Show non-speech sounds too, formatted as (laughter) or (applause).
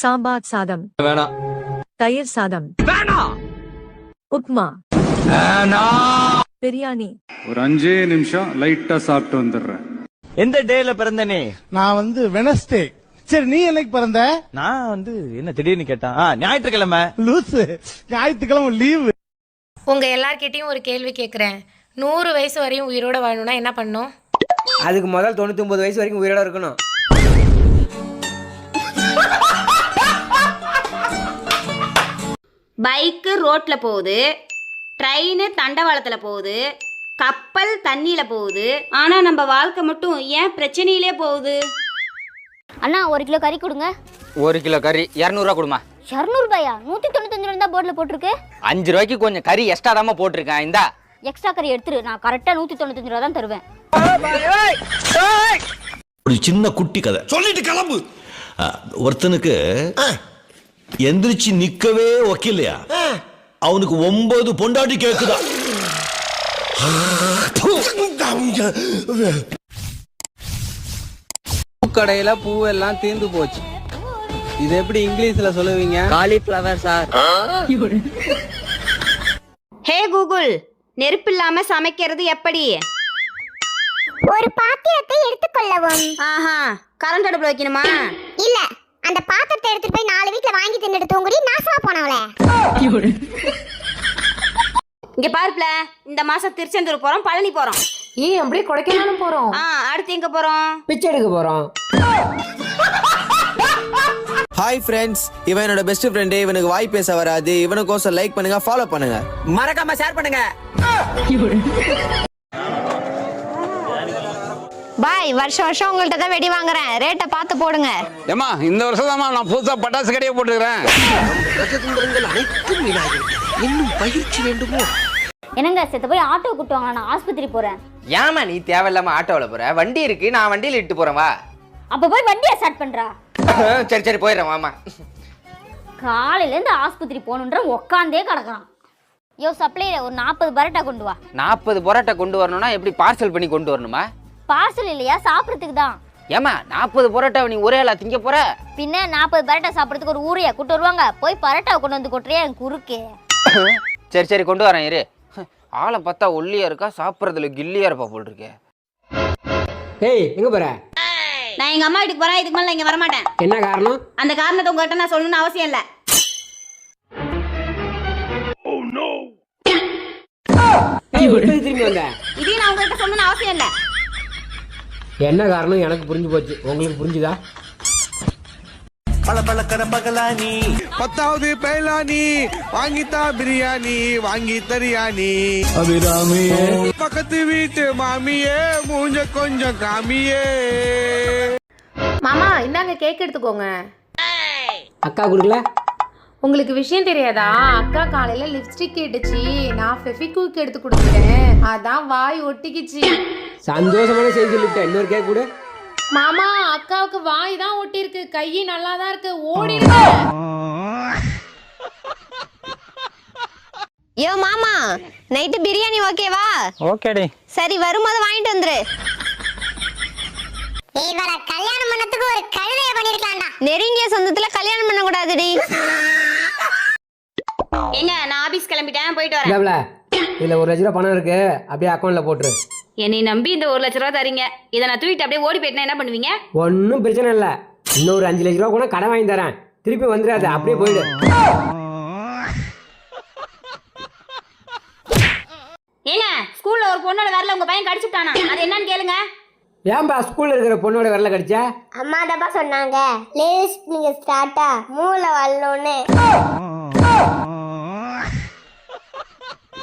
சாம்பார் சாதம். வேணாம் தயிர் சாதம். உப்மா. பிரியாணி. ஒரு அஞ்சே நிமிஷம் லைட்டா சாப்பிட்டு வந்துடுறேன். எந்த டேல பிறந்தனே நான் வந்து வெனஸ்டே சரி நீ என்னைக்கு பிறந்த? நான் வந்து என்ன திடீர்னு கேட்டான் ஞாயிற்றுக்கிழமை. லூசு. ஞாயிற்றுக்கிழமை லீவு உங்க எல்லார்கிட்டயும் ஒரு கேள்வி கேட்குறேன் நூறு வயசு வரையும் உயிரோட வாழணும்னா என்ன பண்ணும்? அதுக்கு முதல் தொண்ணூத்தி ஒன்பது வயசு வரைக்கும் உயிரோட இருக்கணும். பைக்கு ரோட்ல போகுது ட்ரெயின் தண்டவாளத்துல போகுது கப்பல் தண்ணியில போகுது. ஆனா நம்ம வாழ்க்கை மட்டும் ஏன் பிரச்சனையிலே போகுது? அண்ணா ஒரு கிலோ கறி கொடுங்க. ஒரு கிலோ கறி இரநூறுவா கொடுமா. இரநூறுபாயா? நூற்றி தொண்ணூத்தஞ்சு ரூபா தான் போர்டில் போட்டிருக்கு. அஞ்சு ரூபாய்க்கு கொஞ்சம் கறி எக்ஸ்ட்ரா தாம்மா போட்டிருக்கேன் இந்தா. எக்ஸ்ட்ரா கறி எடுத்துரு. நான் கரெக்டாக நூற்றி தொண்ணூத்தஞ்சு ரூபா தான் தருவேன். ஒரு சின்ன குட்டி கதை. சொல்லிட்டு கிளம்பு. ஒருத்தனுக்கு எந்திரிச்சு நிக்கவே ஒக்கில்லையா அவனுக்கு ஒன்பது பொண்டாட்டி கேக்குதா? பூக்கடையில பூவெல்லாம் தீர்ந்து போச்சு. இது எப்படி இங்கிலீஷ்ல சொல்லுவீங்க? Cauliflower sir. ஹே கூகுள் நெருப்பு இல்லாம சமைக்கிறது எப்படி? ஒரு பாத்திரத்தை எடுத்துக்கொள்ளவும். ஆஹா கரண்ட் அடுப்புல வைக்கணுமா? இல்ல அந்த பாத்திரத்தை எடுத்துட்டு போய் நாலு வீட்ல வாங்கி தின்னுட்டு தூங்குடி. நாசமா போனவளே. இங்க பாருப்ல இந்த மாசம் திருச்செந்தூர் போறோம் பழனி போறோம். ஏன் அப்படியே கொடைக்கானலும் போறோம். ஆ அடுத்து எங்க போறோம்? பிச்சை எடுக்க போறோம். ஹாய் ஃப்ரெண்ட்ஸ் இவன் என்னோட பெஸ்ட் ஃப்ரெண்டு இவனுக்கு வாய் பேச வராது. இவனுக்கோசம் லைக் பண்ணுங்க ஃபாலோ பண்ணுங்க. மறக்காம ஷேர் பண்ணுங்க. பாய் வருஷம் வருஷம் உங்கள்கிட்ட தான் வெடி வாங்குறேன். ரேட்டை பார்த்து போடுங்க. ஏமா இந்த வருஷம் தான் நான் புதுசா பட்டாசு கடையை போட்டுக்கிறேன் என்னங்க செத்த போய் ஆட்டோ கூட்டு வாங்க நான் ஆஸ்பத்திரி போறேன். ஏமா நீ தேவையில்லாம ஆட்டோவில் போற? வண்டி இருக்கு நான் வண்டியில் இட்டு போறேன் வா. அப்ப போய் வண்டியை ஸ்டார்ட் பண்றா? (laughs) சரி சரி போயிடுறேன் வாமா காலையில இருந்து ஆஸ்பத்திரி போகணுன்ற உக்காந்தே கிடக்குறான். யோ சப்ளைல ஒரு நாற்பது பரோட்டா கொண்டு வா. நாற்பது பரோட்டா கொண்டு வரணும்னா எப்படி பார்சல் பண்ணி கொண்டு வரணுமா? பார்சல் இல்லையா? சாப்பிட்றதுக்கு தான். ஏமா நாற்பது பரோட்டா நீ ஒரே ஆளா திங்க போற? பின்ன நாற்பது பரோட்டா சாப்பிட்றதுக்கு ஒரு ஊரையா கூட்டு வருவாங்க? போய் பரோட்டாவை கொண்டு வந்து கொட்டுறியா என் குறுக்கே? சரி சரி கொண்டு வரேன் இரு. ஆளை பார்த்தா ஒல்லியா இருக்கா சாப்பிட்றதுல கில்லியா இருப்பா போல் இருக்கே. ஏய் எங்க போற? நான் எங்க அம்மா வீட்டுக்கு போறேன் இதுக்கு மேல நான் இங்க வர மாட்டேன் என்ன காரணம்? அந்த காரணத்தை உங்ககிட்ட நான் சொல்லணும்னு அவசியம் இல்ல. திரும்பி வந்த? இதையும் நான் உங்ககிட்ட சொல்லணும்னு அவசியம் இல்ல. என்ன காரணம்? எனக்கு புரிஞ்சு போச்சு. உங்களுக்கு புரிஞ்சுதா? பத்தாவது பைலானி. வாங்கித்தா பிரியாணி வாங்கி தரியாணி. பக்கத்து வீட்டு மாமியே மூஞ்ச கொஞ்சம் காமியே. மாமா இந்தாங்க கேக் எடுத்துக்கோங்க. அக்கா கொடுக்கல? உங்களுக்கு விஷயம் தெரியாதா? அக்கா காலையில லிப்ஸ்டிக் கேட்டுச்சு நான் ஃபெஃபிக்விக் எடுத்து கொடுத்துட்டேன். அதான் வாய் ஒட்டிக்கிச்சு. சந்தோஷமான செய்தி சொல்லிவிட்டேன் இன்னொரு கேக் கொடு. மாமா அக்காவுக்கு வாய் தான் ஒட்டிருக்கு கை நல்லா தான் இருக்கு ஓடி யோ மாமா நைட்டு பிரியாணி ஓகேவா ஓகேடி சரி வரும்போது வாங்கிட்டு வந்துரு. இவர கல்யாணம் பண்ணதுக்கு ஒரு கழுதைய பண்ணிருக்காண்டா நெருங்கிய சொந்தத்துல கல்யாணம் பண்ண கூடாதுடி ஏங்க நான் ஆபீஸ் கிளம்பிட்டேன் போயிட்டு வரேன். இதுல ஒரு லட்ச ரூபா பணம் இருக்கு. அப்படியே அக்கௌண்ட்ல போட்டுரு. என்னை நம்பி இந்த ஒரு லட்ச ரூபா தரீங்க. இதை நான் தூக்கிட்டு அப்படியே ஓடி போயிட்டேன்னா என்ன பண்ணுவீங்க? ஒன்றும் பிரச்சனை இல்லை. இன்னொரு அஞ்சு லட்ச ரூபா கூட கடன் வாங்கி தரேன். திருப்பி வந்துடாது. அப்படியே போயிடு. ஏங்க ஸ்கூல்ல ஒரு பொண்ணோட வரல உங்க பையன் கடிச்சுட்டானா? அது என்னன்னு கேளுங்க. ஏன்பா ஸ்கூல்ல இருக்கிற பொண்ணோட விரல கடிச்சா? அம்மா தப்பா சொன்னாங்க. லேஸ் நீங்க ஸ்டார்ட்டா மூளை வரணும்னு